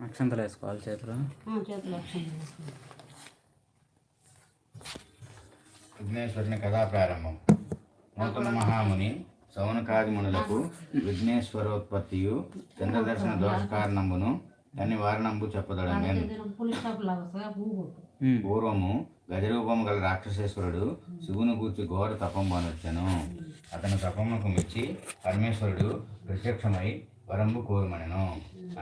అక్షంతలు వేసుకోవాలి చేతిలో. అక్షంతలు. విఘ్నేశ్వరుని కథా ప్రారంభం. నూతన మహాముని సౌనకాది మునులకు విఘ్నేశ్వరోత్పత్తియు చంద్రదర్శన దోష కారణంబును దాని వారణంబు ఉమ్. పూర్వము గజరూపము గల రాక్షసేశ్వరుడు శివుని గూర్చి ఘోర తపం పొందొచ్చెను అతని తపమునకు మెచ్చి పరమేశ్వరుడు ప్రత్యక్షమై వరంబు కోరుమనెను.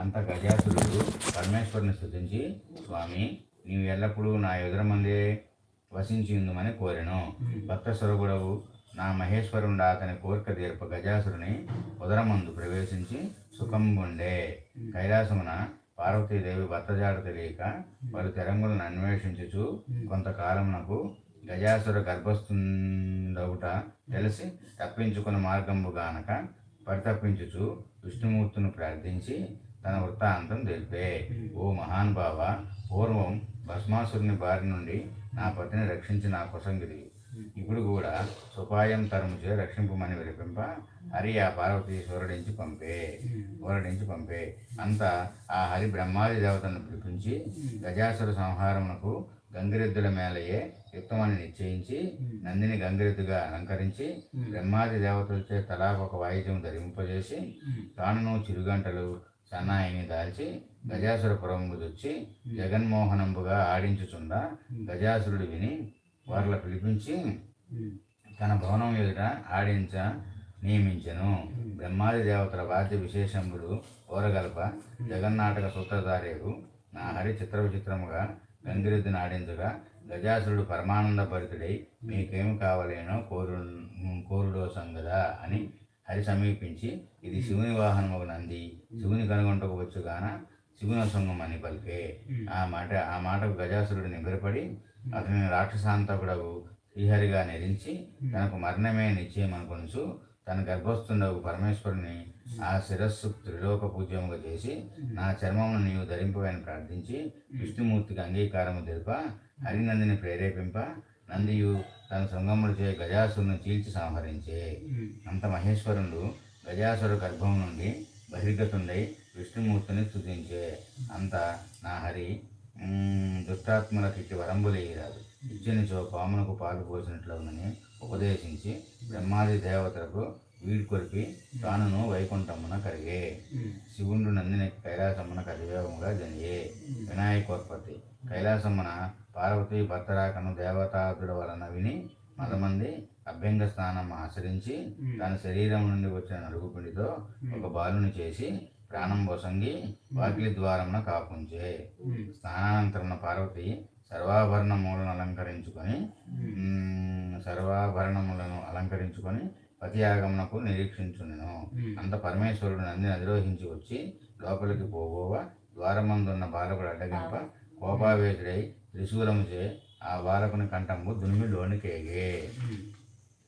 అంత గజాసురుడు పరమేశ్వరుని స్తుతించి స్వామి నీవు ఎల్లప్పుడూ నా ఎదురమందే వసించి ఉందమని కోరెను. భక్త స్వరూపుడవు నా మహేశ్వరుండా అతని కోరిక తీర్ప గజాసురుని ఉదరమందు ప్రవేశించి సుఖంబుండే కైలాసమున పార్వతీదేవి భర్తజాడ తెలియక పలు తెరంగులను అన్వేషించుచు కొంతకాలమునకు గజాసుర గర్భస్థుండవుట తెలిసి తప్పించుకున్న మార్గంబు గానక పరితప్పించుచు విష్ణుమూర్తిని ప్రార్థించి తన వృత్తాంతం తెలిపే. ఓ మహానుభావ పూర్వం భస్మాసురుని బారి నుండి నా పతిని రక్షించి నా కొసంగిరి ఇప్పుడు కూడా సుపాయం తరముచే రక్షింపమని వినిపింప హరి ఆ పార్వతీ సూరడించి పంపే ఊరడించి పంపే. అంతా ఆ హరి బ్రహ్మాది దేవతలను పిలిపించి గజాసుర సంహారమునకు గంగిరెద్దుల మేలయే యుక్తమని నిశ్చయించి నందిని గంగిరెద్దుగా అలంకరించి బ్రహ్మాది దేవతలచే తలా ఒక వాయిద్యం ధరింపజేసి తానును చిరుగంటలు సన్నాయిని దాల్చి గజాసురపురము వచ్చి జగన్మోహనంబుగా ఆడించుచుండ. గజాసురుడు విని వారిల పిలిపించి తన భవనం ఎదుట ఆడించ నియమించెను. బ్రహ్మాది దేవతల వాద్య విశేషంబులు ఓరగల్ప జగన్నాటక సూత్రధారేడు నా హరి చిత్ర విచిత్రముగా గంగిరెద్దుని ఆడించగా గజాసురుడు పరమానంద భరితుడై మీకేమి కావలేనో కోరు కోరుడో సంగదా అని హరి సమీపించి ఇది శివుని వాహనము నంది శివుని కనుగొంటకు వచ్చుగాన శివుని సొంగం అని పలికే. ఆ మాట ఆ మాటకు గజాసురుడు నిబ్రపడి అతని రాక్షసాంతకుడవు శ్రీహరిగా నిరించి తనకు మరణమే నిశ్చయం అనుకొనుచు తన గర్భస్థుండవు పరమేశ్వరుని ఆ శిరస్సు త్రిలోక పూజ్యముగా చేసి నా చర్మమును నీవు ధరింపవని ప్రార్థించి విష్ణుమూర్తికి అంగీకారము తెలుప హరినందిని ప్రేరేపింప నందియు తన శృంగములు చే గజాసురుని చీల్చి సంహరించే. అంత మహేశ్వరుడు గజాసుర గర్భం నుండి బహిర్గతుండై విష్ణుమూర్తిని స్తుతించే అంత నా హరి దుష్టాత్ములకు ఇట్టి వరంబులేయరాదు ఇచ్చినచో పామునకు పాలు పోసినట్లవునని ఉపదేశించి బ్రహ్మాది దేవతలకు వీడి కొరిపి తానును వైకుంఠమున కరిగే. శివుండు నందిని కైలాసమున కరివేగముగా జనియే. వినాయకోత్పత్తి. కైలాసమున పార్వతీ భర్తరాకను దేవతాదుల వలన విని మదమంది అభ్యంగ స్నానం ఆచరించి తన శరీరం నుండి వచ్చిన నలుగుపిండితో ఒక బాలుని చేసి ప్రాణం వసంగి వాకిలి ద్వారమున కాపుంచే. స్నానానంతరమున పార్వతి సర్వాభరణములను అలంకరించుకొని సర్వాభరణములను అలంకరించుకొని పతియాగమునకు నిరీక్షించును అంత పరమేశ్వరుడు నందిని అధిరోహించి వచ్చి లోపలికి పోబోవ ద్వారమందున్న బాలకుడు అడ్డగింప కోపావేశుడై త్రిశూలముచే ఆ బాలకుని కంఠంబు దునిమి లోనికేగే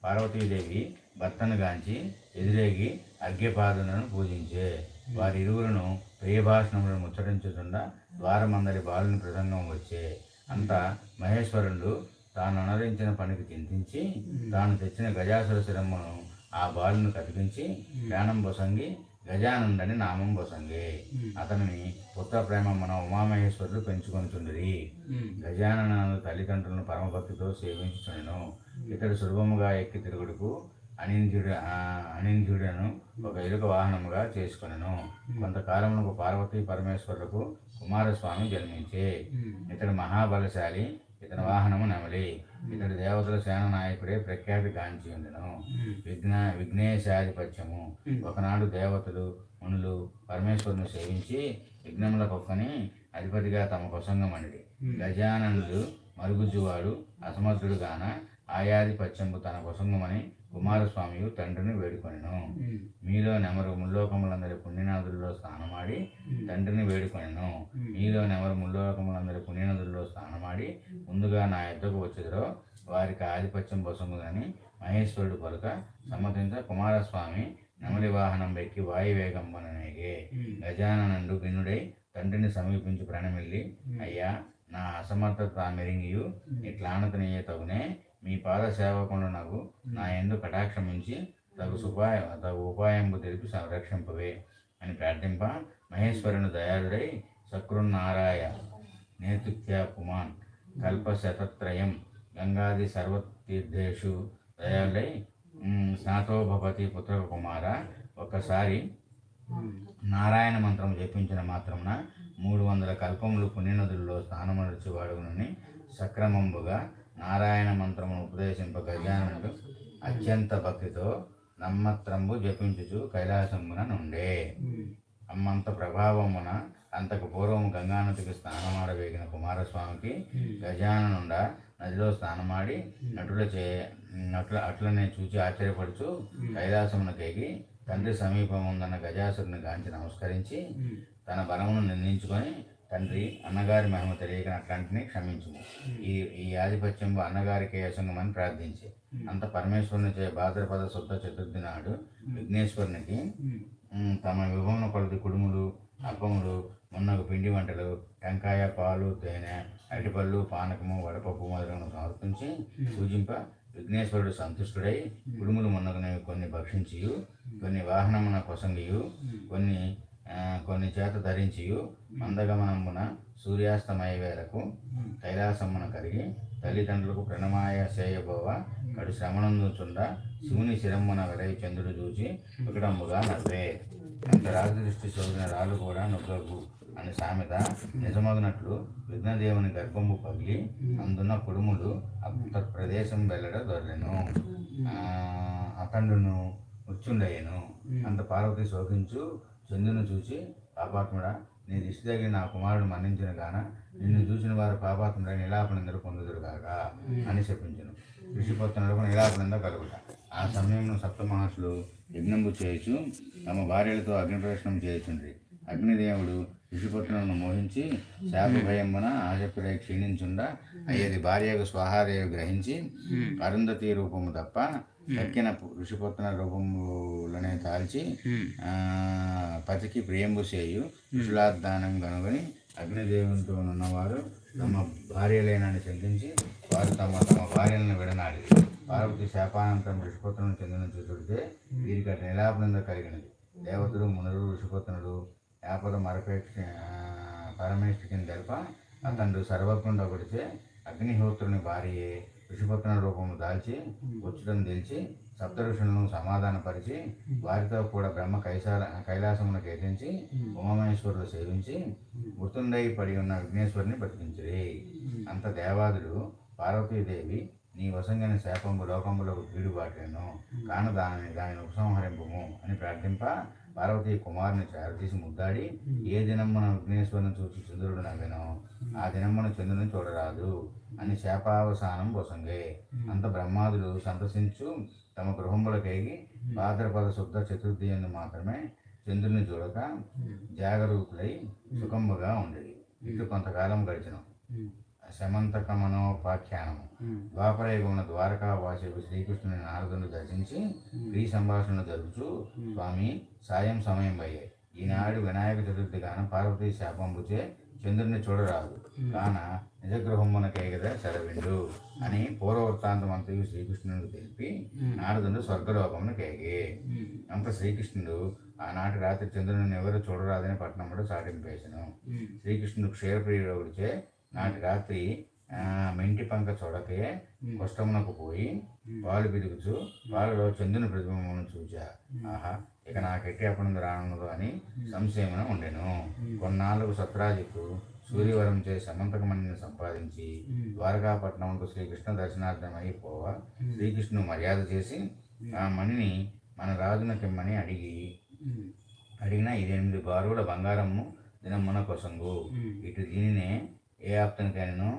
పార్వతీదేవి భర్తను గాంచి ఎదురేగి అర్ఘ్యపాదులను పూజించే. వారి ఇరువురును ప్రియభాషణములను ముచ్చటించుచుండా ద్వారమందరి బాలుని ప్రసంగం వచ్చే. అంతా మహేశ్వరుడు తాను అనరించిన పనికి చింతించి తాను తెచ్చిన గజాసుర శిరమ్మును ఆ బాలును కతికించి ప్రాణం బొసంగి గజానందని నామం బొసంగి. అతనిని పుత్ర ప్రేమమ్మన ఉమామహేశ్వరులు పెంచుకొనిచుండిరి. గజానన తల్లిదండ్రులను పరమభక్తితో సేవించుచుండెను. ఇతడు సులభముగా ఎక్కి తిరుగుడుకు అనింద్యుడు అనింద్యుడను ఒక ఎలుక వాహనముగా చేసుకొనెను. కొంతకాలమునకు పార్వతీ పరమేశ్వరులకు కుమారస్వామి జన్మించే. ఇతడు మహాబలశాలి ఇతని వాహనము నెమలి ఇతడు దేవతల సేన నాయకుడే ప్రఖ్యాతి గాంచి ఉండెను. విఘ్న విఘ్నేశాధిపత్యము. ఒకనాడు దేవతలు మునులు పరమేశ్వరుని సేవించి విఘ్నములకొక్కని అధిపతిగా తమ కొసంగమనిది గజానందుడు మరుగుజ్జువాడు అసమర్థుడు గాన ఆయాధిపత్యంబు తన కొసంగమని కుమారస్వామియు తండ్రిని వేడుకొనెను. మీలో నెమరు ముల్లోకములందరి పుణ్యనాథుల్లో స్నానమాడి తండ్రిని వేడుకొనెను. మీలో నెమరు ముల్లోకములందరి పుణ్యనదుల్లో స్నానమాడి ముందుగా నా యుద్ధకు వచ్చేదిరో వారికి ఆధిపత్యం బొసంగుదని మహేశ్వరుడు పలుక సమ్మతించ కుమారస్వామి నెమలి వాహనం ఎక్కి వాయువేగం వననేగే. గజాననుడు భిన్నుడై తండ్రిని సమీపించి ప్రణమిల్లి. అయ్యా నా అసమర్థత మెరింగియు. ఇట్లానతనీయ తగునే మీ పాద సేవకుండా నాకు నా ఎందు కటాక్షమించి తగు సుపాయ తగు ఉపాయంబు తెలిపి సంరక్షింపవే అని ప్రార్థింప. మహేశ్వరుని దయాళుడై సకృన్నారాయ నేతృత్య పుమాన్. కల్పశతత్రయం గంగాది సర్వతీర్థేషు దయాళుడై ఉమ్, స్నాతో భవతి పుత్ర కుమార ఒకసారి నారాయణ మంత్రం జపించిన మాత్రమున మూడు వందల కల్పములు పుణ్యనదుల్లో స్నానమడిచేవాడునని సక్రమంబుగా నారాయణ మంత్రమును ఉపదేశింప గజానుడు అత్యంత భక్తితో నమ్మత్రంబు జపించుచు కైలాసమున నుండే. అమ్మంత ప్రభావమున అంతకు పూర్వము గంగానదికి స్నానమాడవేగిన కుమారస్వామికి గజాననుండ నదిలో స్నానమాడి నటులచే నటుల అట్లనే చూచి ఆశ్చర్యపడుచు కైలాసమునకేగి తండ్రి సమీపముందన్న గజాసురుని గాంచి నమస్కరించి తన బలమును నిర్ణయించుకొని తండ్రి అన్నగారి మహిమ తెలియక కంటిని క్షమించుము. ఈ ఈ ఆధిపత్యంలో అన్నగారికి యశంగమని ప్రార్థించి. అంత పరమేశ్వరుని చే భాద్రపద శుద్ధ చతుర్థి నాడు విఘ్నేశ్వరునికి తమ విభవన కొలది కుడుములు అప్పములు మున్నగు పిండి వంటలు టెంకాయ పాలు తేనె అరటిపళ్ళు పానకము వడపప్పు మొదలగును సమర్పించి పూజింప విఘ్నేశ్వరుడు సంతుష్టుడై కుడుములు మున్నగునవి కొన్ని భక్షించియు కొన్ని వాహనమున కొసంగియు కొన్ని కొన్ని చేత ధరించియు. మందగమనమున సూర్యాస్తమయ వేళకు కైలాసమున కరిగి తల్లిదండ్రులకు ప్రణమాయ చేయబోవ కడు శ్రమణందుచుండ శివుని శిరమ్మున వెలై చంద్రుడు చూచి వికటంబుగా నవ్వే. అంత రాజదృష్టి చదివిన రాళ్ళు కూడా నొగ్గగు అని సామెత నిజమగినట్లు విఘ్నదేవుని గర్భంబు పగిలి అందున్న కుడుములు అంత ప్రదేశం వెల్లడ దొర్రెను. ఆ, అఖండును మృత్యుండయ్యను అంత పార్వతి శోకించు చంద్రుని చూసి పాపాత్ముడా నీ దిష్టి తగిలి నా కుమారుడు మరణించిన గాన? నిన్ను చూసిన వారు పాపాత్ముడై నిలాపనిందరు పొందుదురు కాక అని చెప్పించను. ఋషిపత్నులకు నిలాపనింద కలుగుట ఆ సమయంలో సప్త మహర్షులు యజ్ఞంబు చేయొచ్చు తమ భార్యలతో అగ్నిప్రవేశనం చేయుచుండ్రి. అగ్నిదేవుడు ఋషిపత్నులను మోహించి శాప భయమున ఆసక్తుడై క్షీణించుండ అయ్యేది భార్యకు స్వహాదేవి గ్రహించి అరుంధతి రూపము తప్ప తక్కిన ఋషిపత్న రూపములనే తాల్చి పతికి ప్రియంబు చేయు ఋషులాదానం కనుగొని అగ్నిదేవునితో ఉన్నవారు తమ భార్యలేనని శంకించి వారు తమ తమ భార్యలను విడనాడి. పార్వతి శాపానంతరం ఋషిపత్నులను చెందిన చూచుడితే వీరికి అటు నిలాపనంద కలిగినది. దేవతలు మునులు ఋషిపత్నుడు యాపద మరపేక్ష పరమేష్ఠికిని తెలుప అతడు సర్వజ్ఞుడు ఒకటిచే అగ్నిహోత్రుని భార్యే ఋషిపత్న రూపము దాల్చి వచ్చుటను తెలిసి సప్త ఋషులను సమాధానపరిచి వారితో కూడా బ్రహ్మ కైసాల కైలాసమునకు ఎదించి ఉమామహేశ్వరులు సేవించి మృతుండై పడి ఉన్న విఘ్నేశ్వరుని బతికించిరి అంత దేవాదుడు పార్వతీదేవి నీ వసంగని శాపంబు లోకంబులకు కీడుబాటేను కాన దానిని దానిని ఉపసంహరింపుము అని ప్రార్థింప పార్వతీ కుమారుని చేరతీసి ముద్దాడి ఏ దినమున విఘ్నేశ్వరుని చూసి చంద్రుడు నవ్వెనో ఆ దినమున చంద్రుని చూడరాదు అని శాపావసానం పొసంగే అంత బ్రహ్మాదులు సంతసించు తమ గృహములకేగి భాద్రపద శుద్ధ చతుర్థి ఎందు మాత్రమే చంద్రుని చూడక జాగరూకులై సుఖంబుగా ఉండేది ఇటు కొంతకాలం గడిచిన శమంతక మనోపాఖ్యానము ద్వాపరయుగమున ద్వారకా వాసి శ్రీకృష్ణుని నారదుని దర్శించి ఈ సంభాషణ జరుపుచు స్వామి సాయం సమయం అయ్యాయి. ఈనాడు వినాయక చతుర్థి గాన పార్వతీ శాపంబుచే చంద్రుని చూడరాదు. కాన నిజగృహమునకే కదా సెలవిండు అని పూర్వవృత్తాంతం అంతయు శ్రీకృష్ణునికి తెలిపి నారదుడు స్వర్గలోకమును కేగి అంత శ్రీకృష్ణుడు ఆనాటి రాత్రి చంద్రుని ఎవరు చూడరాదని పట్టణంలో చాటింపేసను శ్రీకృష్ణుడు క్షీరప్రియుడిచే నాటి రాత్రి మెంటి పంక చూడకే కుష్టమునకు పోయి పాలు పిదుగుచు పాలలో చంద్రుని ప్రతిబింబమును చూచా. ఆహా ఇక నాకెట్టి అప్పుడు రానుందో అని సంశయమున ఉండెను. కొన్నాళ్ళకు సత్రాజిత్తు సూర్యవరం చే సమంతకమణిని సంపాదించి ద్వారకాపట్నంకు శ్రీకృష్ణ దర్శనార్థమై పోవ. శ్రీకృష్ణుడు మర్యాద చేసి ఆ మణిని మన రాజునకిమ్మని అడిగి అడిగిన ఇది ఎనిమిది బారుల బంగారము దినమున కొసంగు. ఇటు దీనినే ఏ ఆప్తనికైనను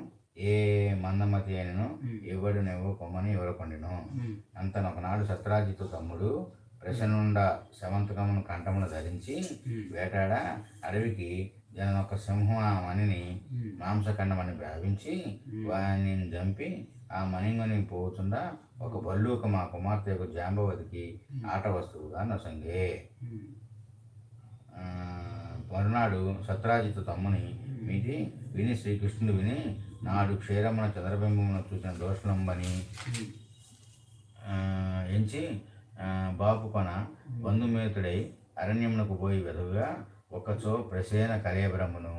ఏ మందమతి అయినను ఎవడు నెవ్వు కొమ్మని ఎవరకొండెను అంతనొకనాడు సత్రాజిత్తు తమ్ముడు ప్రసన్నుండ శవంతకమును కంఠమును ధరించి వేటాడ అడవికి జనొక సింహం ఆ మణిని మాంసఖండమని భావించి వారిని చంపి ఆ మణింగుని పోతుండా ఒక బల్లూక మా కుమార్తె యొక్క జాంబవతికి ఆట వస్తువుగా నొసంగే. మరునాడు సత్రాజిత్తు తమ్ముని మీది విని శ్రీకృష్ణుడు విని నాడు క్షీరమున చంద్రబింబమును చూసిన దోషలంబని ఆ, ఎంచి ఆ, బాపు కొన బంధుమేతుడై అరణ్యమునకు పోయి వెదవుగా ఒకచో ప్రసేన కలేబరమును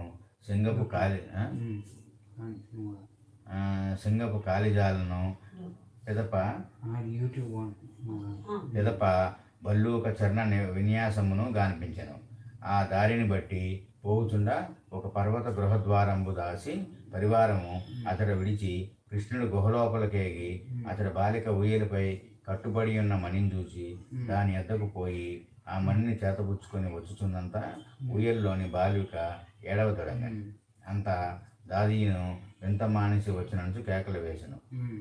సింగపు కాలి సింగపు కాలిజాలను పిదప పిదప బల్లూక చరణ విన్యాసమును గానిపించెను. ఆ దారిని బట్టి పోవుచుండా ఒక పర్వత గృహద్వారంబు దాసి పరివారము అతడు విడిచి కృష్ణుడు గుహలోపలకేగి అతడి బాలిక ఊయలపై కట్టుబడి ఉన్న మణిని చూసి దాని ఎద్దకు పోయి ఆ మణిని చేతపుచ్చుకొని వచ్చుచున్నంత ఊయల్లోని బాలిక ఏడవతొడంగని అంత దాదీను వింత మానిసి వచ్చినంచు కేకలు వేసెను.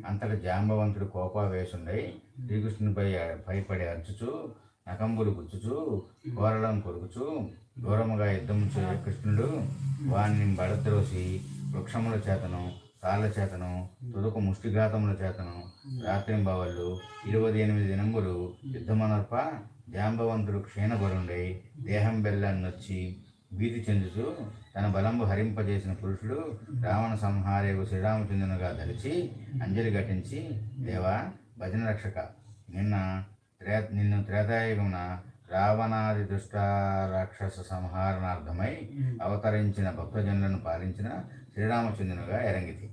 అంతట జాంబవంతుడు కోపావేశుండై శ్రీకృష్ణునిపై భయపడి అర్చుచు నకంబులు గుచ్చుచు కోరడం కొరుకుచు దూరముగా యుద్ధం చే కృష్ణుడు వాణ్ణి బడద్రోసి వృక్షముల చేతను తాళ్ళ చేతను తుదకు ముష్టిఘాతముల చేతను రాత్రింబవళ్ళు ఇరవై ఎనిమిది దినములు యుద్ధమనర్ప జాంబవంతుడు క్షీణబరుండై దేహం బెల్లన్నొచ్చి భీతి చెందుతూ తన బలంబు హరింపజేసిన పురుషుడు రావణ సంహారేవు శ్రీరామచంద్రునిగా దలిచి అంజలి ఘటించి దేవా భజన రక్షక నిన్న త్రే నిన్ను త్రేతాయుగమున రావణాది దుష్ట రాక్షస సంహారణార్థమై అవతరించిన భక్తజనులను పాలించిన శ్రీరామచంద్రునిగా ఎరంగితి.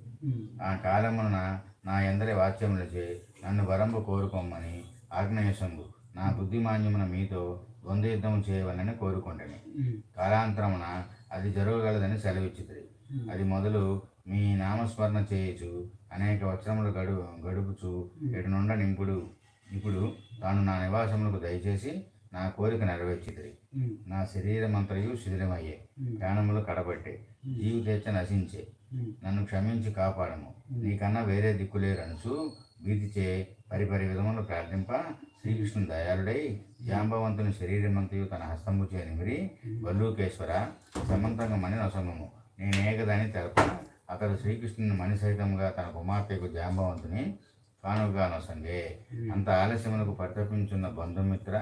ఆ కాలమున నా ఎందరి వాక్యములచే నన్ను వరంబు కోరుకోమని ఆగ్నేయసంగు నా బుద్ధిమాన్యమున మీతో ద్వంద్వ యుద్ధం చేయవలని కోరుకుంటని కాలాంతరమున అది జరగగలదని సెలవిచ్చిది అది మొదలు మీ నామస్మరణ చేయొచ్చు అనేక వచనములు గడు గడుపుచు ఎటు నుండ నింపుడు. ఇప్పుడు తాను నా నివాసములకు దయచేసి నా కోరిక నెరవేర్చిది నా శరీరమంతయు శిథిలమయ్యే. ప్రాణములు కడబట్టే. జీవితేచ్ఛ నశించే. నన్ను క్షమించి కాపాడము. నీకన్నా వేరే దిక్కులేరనుచు భీతిచే పరిపరి విధములు ప్రార్థింప. శ్రీకృష్ణుడు దయాళుడై జాంబవంతుని శరీరమంతయు తన హస్తము చేనిమిరి వల్లూకేశ్వర సమంతంగా మణి నొసంగము. నేనేగదని తెలప అతడు శ్రీకృష్ణుని మణి సహితముగా తన కుమార్తెకు జాంబవంతుని కానుగా నొసంగే అంత ఆలస్యమునకు పరితపించున్న బంధుమిత్ర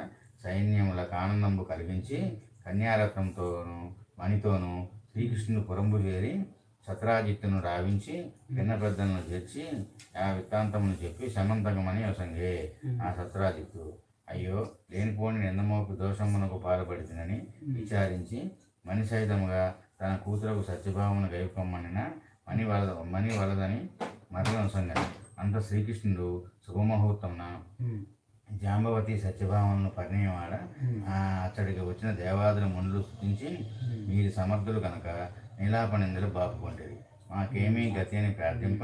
సైన్యములకు ఆనందంబు కలిగించి కన్యారత్నంతోనూ మణితోనూ శ్రీకృష్ణుని పురంబు చేరి సత్రాజిత్తును రావించి పిన్న పెద్దలను చేర్చి ఆ వృత్తాంతమును చెప్పి సమంతకమని వసంగే ఆ సత్రాజిత్తు అయ్యో లేనిపోని నిందమోపు దోషమునకు పాల్పడుతుందని విచారించి మణి సహితముగా తన కూతురకు సత్యభావమును గైకొమ్మనిన మణి వలద మణి వలదని మరల వసంగని అంత శ్రీకృష్ణుడు శుభముహూర్తమున జాంబవతి సత్యభామను పరిణయమాడ ఆ అతడికి వచ్చిన దేవాదుల మునులు స్థుతించి మీరు సమర్థులు కనుక నీలాపనిందులు బాపుకొంటిరి మాకేమీ గతి అని ప్రార్థింప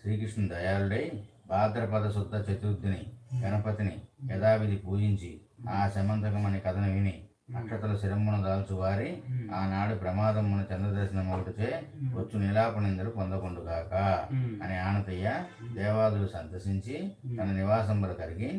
శ్రీకృష్ణుడు దయాళుడై భాద్రపద శుద్ధ చతుర్థిని గణపతిని యథావిధి పూజించి ఆ సమంతకమని కథను విని నక్షత్ర శిరమున దాల్చు వారి ఆనాడు ప్రమాదమున చంద్రదర్శనం ఒకటిచే వచ్చు నీలాపనిందులు పొందకుండుగాక అని ఆనతయ్య దేవాదులు సంతసించి తన నివాసం కలిగి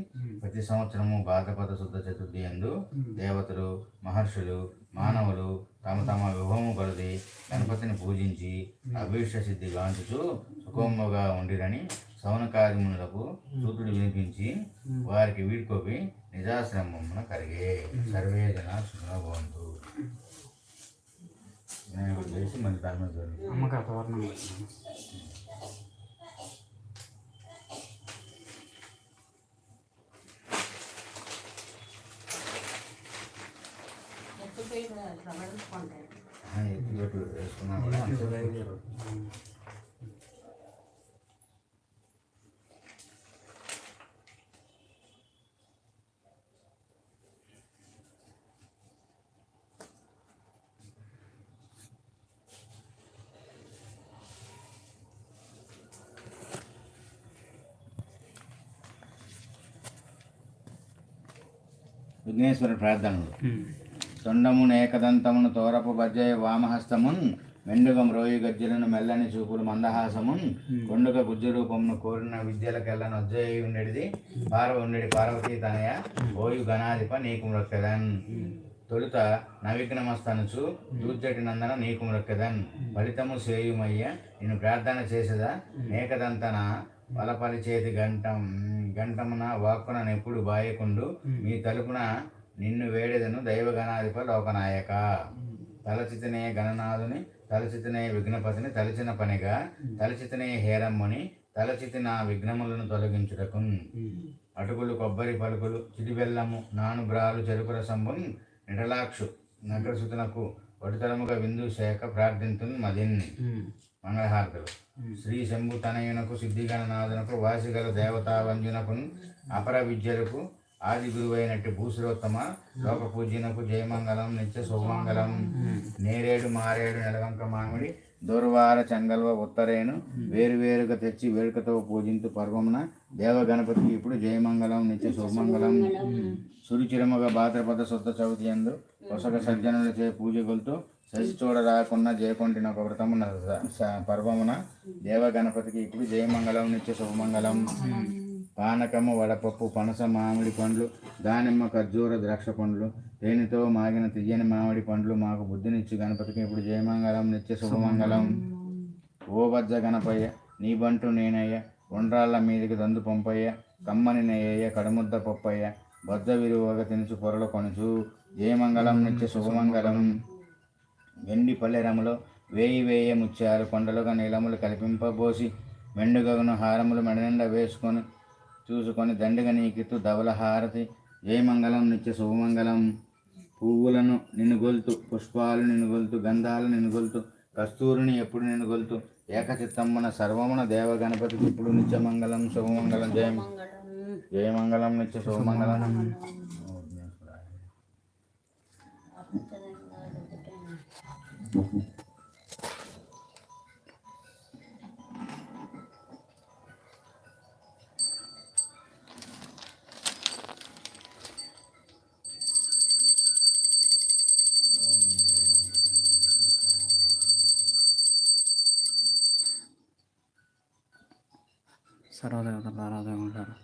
ప్రతి సంవత్సరము భాద్రపద శుద్ధ చతుర్థి ఎందు దేవతలు మహర్షులు మానవులు తమ తమ విభవము కొలది గణపతిని పూజించి అభీష్ట సిద్ధి గాంచుచు సుఖముగా ఉండిరని సౌనకాదిమునులకు సూతుడు వినిపించి వారికి వీడ్కోపి నిజాశ్రమమున కలిగే సర్వే జన సుఖభవంతు వినాయకుడు చేసి మళ్ళీ దాని మీద జరుగుతుంది. అమ్మకి ఆ తోరణం పెట్టినాను ఎత్తుపోయి ఇట్లా పడుకుంటాయి ఎత్తుగట్టు వేసుకున్నా కూడా అంతే. విఘ్నేశ్వర ప్రార్థనలు. తొండమును ఏకదంతమును తోరపు బజ్జయ వామహస్తమున్ మెండుగం రోయి గజ్జలను మెల్లని చూపులు మందహాసమున్ కొండుగ గుజ్జు రూపమును కోరిన విద్యలకెల్లను అజ్జయి ఉండేది పార్వ ఉండేది పార్వతీ తనయ ఓయు గణాధిప నీకు మ్రొక్కెదన్ తొలుత నవిఘ్నమస్తనుచు దూర్జటి నందన నీకు మ్రొక్కెదన్ ఫలితము సేయుమయ్య నేను ప్రార్థన చేసేదా? ఏకదంతన బలపరిచేతి గంటం గంటమున వాక్కున నెప్పుడు బాయకుండు మీ తలుపున నిన్ను వేడెదను దైవగణాధిప లోకనాయక. తలచితనే గణనాథుని తలచితనే విఘ్నపతిని తలచిన పనిగా తలచితనే హేరమ్ముని తలచితి నా విఘ్నములను తొలగించుటకు అటుకులు కొబ్బరి పలుకులు చిటిబెల్లము నాను బ్రాలు చెరుకు రసంబున్ నిటలాక్షు నగరసుతునకు వడితరముగా విందు శాఖ ప్రార్థింతుంది మదిన్. మంగళహారతులు. శ్రీ శంభు తనయునకు సిద్ధిగణనాథునకు వాసిగల దేవతా వంజునకును అపర విద్యలకు ఆది గురువైనట్టు భూసురోత్తమ లోక పూజ్యునకు జయమంగళం నిత్య శుభమంగళం నేరేడు మారేడు నెలవంక మామిడి దూర్వార చంగల్వ ఉత్తరేను వేరువేరుగా తెచ్చి వేడుకతో పూజింతు పర్వమున దేవ గణపతికి ఇప్పుడు జయమంగళం నిత్య శుభమంగళం సురుచిరముగా భాద్రపద శుద్ధ చవితి ఎందు పొసగ సజ్జనులచే పూజ గొలుతూ శశి చూడ రాకుండా జయకొంటిన ఒక వ్రతమున పర్వమున. దేవ గణపతికి ఇప్పుడు జయమంగళం నిత్య శుభమంగళం. పానకము వడపప్పు పనస మామిడి పండ్లు దానిమ్మ ఖర్జూర ద్రాక్ష పండ్లు. తేనెతో మాగిన తియ్యని మామిడి పండ్లు మాకు బుద్ధినిచ్చి గణపతికి ఇప్పుడు జయమంగళం నిత్య శుభమంగళం. ఓ బజ్జ గణపయ్య నీ బంటు నేనయ్య ఉండ్రాళ్ళ మీదికి దందు పంపయ్య కమ్మని నేయ్య కడుముద్ద పప్పయ్య బద్ద విరువగా తినుచు పొరలు కొనుచు. జయమంగళం నిత్య శుభమంగళం. వెండి పల్లెరములో వేయి వేయ ముత్యాలు కొండలుగా నీలములు కల్పింపబోసి మెండుగను హారములు మెడనిండా వేసుకొని చూసుకొని దండగ నీకిత్తు ధవల హారతి జయమంగళం నిత్య శుభమంగళం. పువ్వులను నిన్ను గొలుతు పుష్పాలు నిన్ను గొలుతు గంధాలు నిన్ను గొలుతు కస్తూరిని ఎప్పుడు నిన్ను గొలుతు ఏకచిత్తమ్మన సర్వమున దేవ గణపతికి ఇప్పుడు నిత్యమంగళం శుభమంగళం జయ. జయమంగళం నిత్య శుభమంగళం. sarada yang terlarang yang terlarang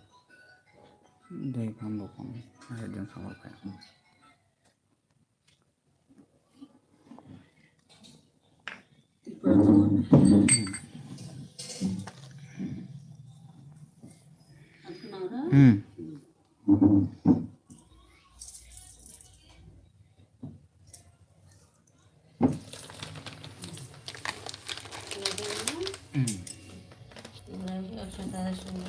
di kandungan ada yang sama kayak 응. Bunların ölçüm tanışımını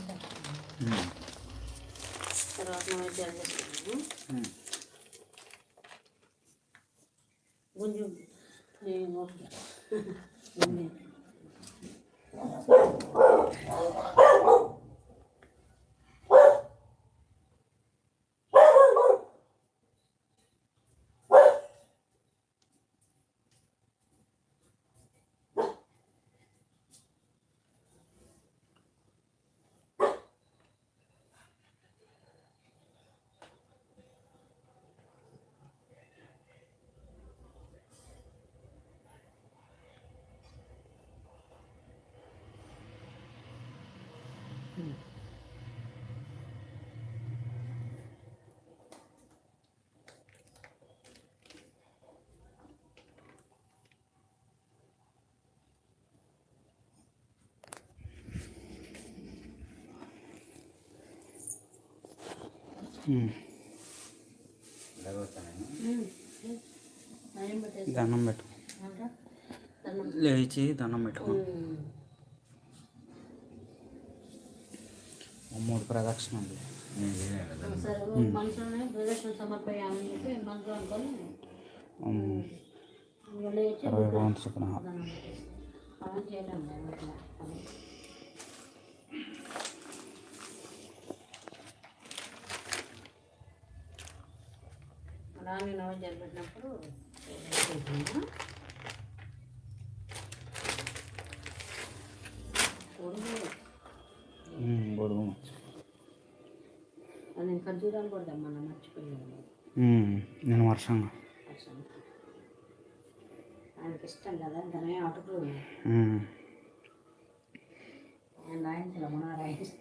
దండం పెట్టు. లేచి దండం పెట్టుకో. మూడు ప్రదక్షిణలు. సరే మనసులోనే ప్రదర్శన సమర్పయామని చెప్పి మనసులో అనుకొని ఉమ్, ఇంకా లేచి ఇరవై భవంతు చొప్పున దండం పెట్టేసి మనం చేయలేము మేము అట్లా అని. రాని నైవేద్యాలు పెట్టినప్పుడు చేసుకుంటున్నా. పొడుగు ఉమ్, బొడుగు. మచ్చ. అది నేను ఖర్జూరాలు కూడా తెమ్మన్నా మర్చిపోయాను. నేను వర్షంగా ఆయనకి ఇష్టం కదా దాని అటుకులు ఆయన రాయించలే మన రాయించి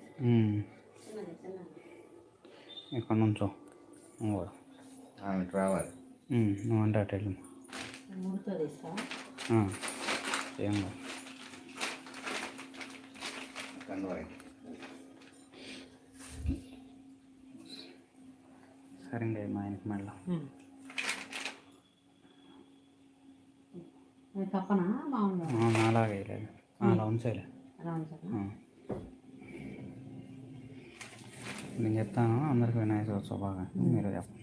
ఇక్కడ నుంచో. నువ్వు కూడా రావాలి. ఉమ్, నువ్వంటే అటు వెళ్ళి. ఏం కాదు. కన్వాయి సరే ఇంకా మా ఆయనకి మళ్ళీ. నాలాగే లేదు అలా ఉంచేలే. నేను చెప్తాను అందరికి వినాయక చవితి శుభాకాంక్షలు మీరు చెప్పండి.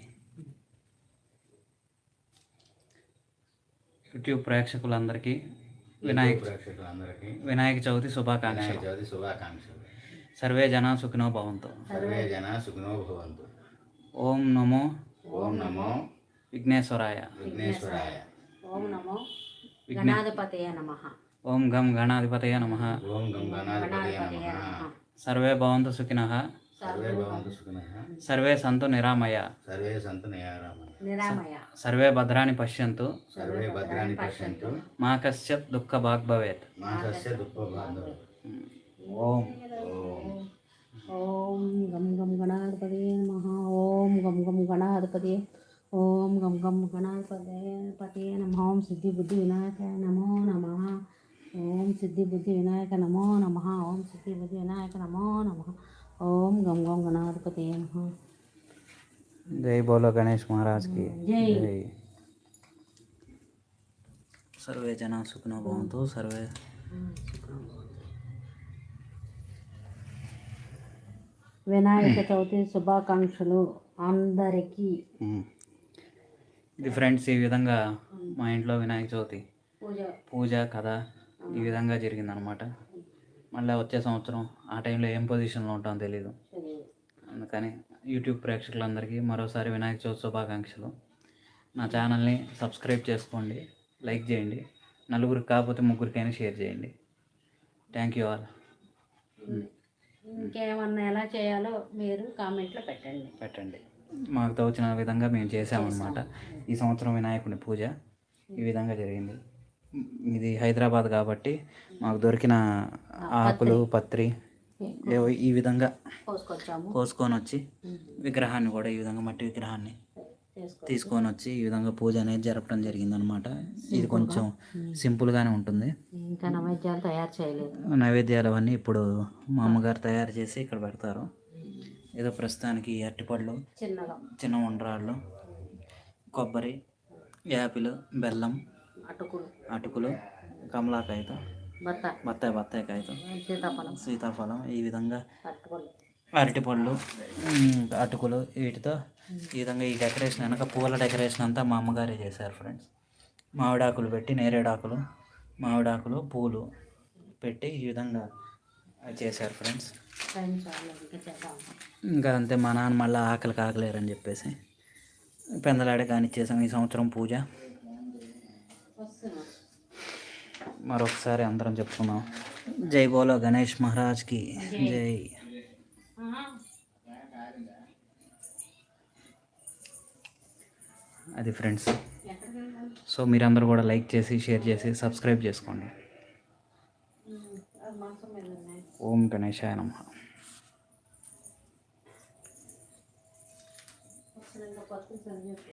యూట్యూబ్ ప్రేక్షకులందరికీ వినాయక ప్రేక్షకులందరికీ వినాయక చవితి వినాయక శుభాకాంక్షలు చవితి శుభాకాంక్షలు. సర్వే జన సుఖినో భవంతు. సర్వే జన సుఖినో భవంతు. ఓం నమో ఓం నమో విఘ్నేశ్వరాయ. విఘ్నేశ్వరాయ. ఓం నమో గణాధిపతయ నమ. ఓం గం గణాధిపతయ నమ. ఓం గం గణాధిపతయ నమ. సర్వే భవంతు సుఖినః. సర్వే సంతు నిరామయ. సర్వే సంతు నిరామయ. సర్వే భద్రాణి పశ్యంతు. సర్వే భద్రాన్ని పశ్యంతు. మా కశ్చిత్ దుఃఖ భాగ్ భవేత్ మాసస్య దుఃఖబాంధవ ఓం ఓం. ఓం గం గం గణాధిపతయ నమ. ఓం గం గం గణాధిపతయ ఓం గం గం గణాధిపతయ పతయ నమ. ఓం సిద్ధి బుద్ధి వినాయక నమో నమ. ఓం సిద్ధి బుద్ధి వినాయక నమో నమ. ఓం సిద్ధి బుద్ధి వినాయక నమో నమ. ఓం గం గం గణాధిపతయ నమ జై బోలో గణేష్ మహారాజ్కి జై. సర్వే జన సుఖినో భవంతు సర్వే వినాయక చవితి శుభాకాంక్షలు అందరికీ. ఇది ఫ్రెండ్స్ ఈ విధంగా మా ఇంట్లో వినాయక చవితి పూజ. పూజ కథ ఈ విధంగా జరిగిందనమాట మళ్ళీ వచ్చే సంవత్సరం ఆ టైంలో ఏం పొజిషన్లో ఉంటామో తెలీదు. అందుకని యూట్యూబ్ ప్రేక్షకులందరికీ మరోసారి వినాయక చవితి శుభాకాంక్షలు. నా ఛానల్ని సబ్స్క్రైబ్ చేసుకోండి లైక్ చేయండి నలుగురికి కాకపోతే ముగ్గురికైనా షేర్ చేయండి. థ్యాంక్ యూ ఆల్ ఇంకేమన్నా ఎలా చేయాలో మీరు కామెంట్లో పెట్టండి. పెట్టండి. మాకు తోచిన విధంగా మేము చేసామన్నమాట ఈ సంవత్సరం వినాయకుని పూజ ఈ విధంగా జరిగింది. ఇది హైదరాబాద్ కాబట్టి మాకు దొరికిన ఆకులు పత్రి. ఈ విధంగా కోసుకొని వచ్చి విగ్రహాన్ని కూడా ఈ విధంగా మట్టి విగ్రహాన్ని తీసుకొని వచ్చి ఈ విధంగా పూజ అనేది జరపడం జరిగిందనమాట ఇది కొంచెం సింపుల్గానే ఉంటుంది. ఇంకా నైవేద్యాలు తయారు చేయలేదు. నైవేద్యాలు అవన్నీ ఇప్పుడు మా అమ్మగారు తయారు చేసి ఇక్కడ పెడతారు. ఏదో ప్రస్తుతానికి అరటిపళ్ళు చిన్నగా. చిన్న ఉండ్రాళ్ళు కొబ్బరి యాపిల్ బెల్లం అటుకులు. అటుకులు కమలాకాయతో బత్త బత్తాయి. బత్తాయి కాయతో సీతాఫలం. సీతాఫలం ఈ విధంగా అరటిపళ్ళు అటుకులు వీటితో ఈ విధంగా ఈ డెకరేషన్ వెనక పూల డెకరేషన్ అంతా మా అమ్మగారే చేశారు ఫ్రెండ్స్. మామిడాకులు పెట్టి నేరేడాకులు మామిడాకులు పూలు పెట్టి ఈ విధంగా చేశారు ఫ్రెండ్స్. ఇంకా అంతే మా నాన్న మళ్ళీ ఆకలి కాకలేరని చెప్పేసి పెందలాడే కానిచ్చేసాం ఈ సంవత్సరం పూజ. మరొకసారి అందరం చెప్పుకున్నాం జై బోలో గణేష్ మహారాజ్కి. జై. అది ఫ్రెండ్స్. సో మీరందరూ కూడా లైక్ చేసి షేర్ చేసి సబ్స్క్రైబ్ చేసుకోండి. ఓం గణేశాయ నమః. పత్తి సరి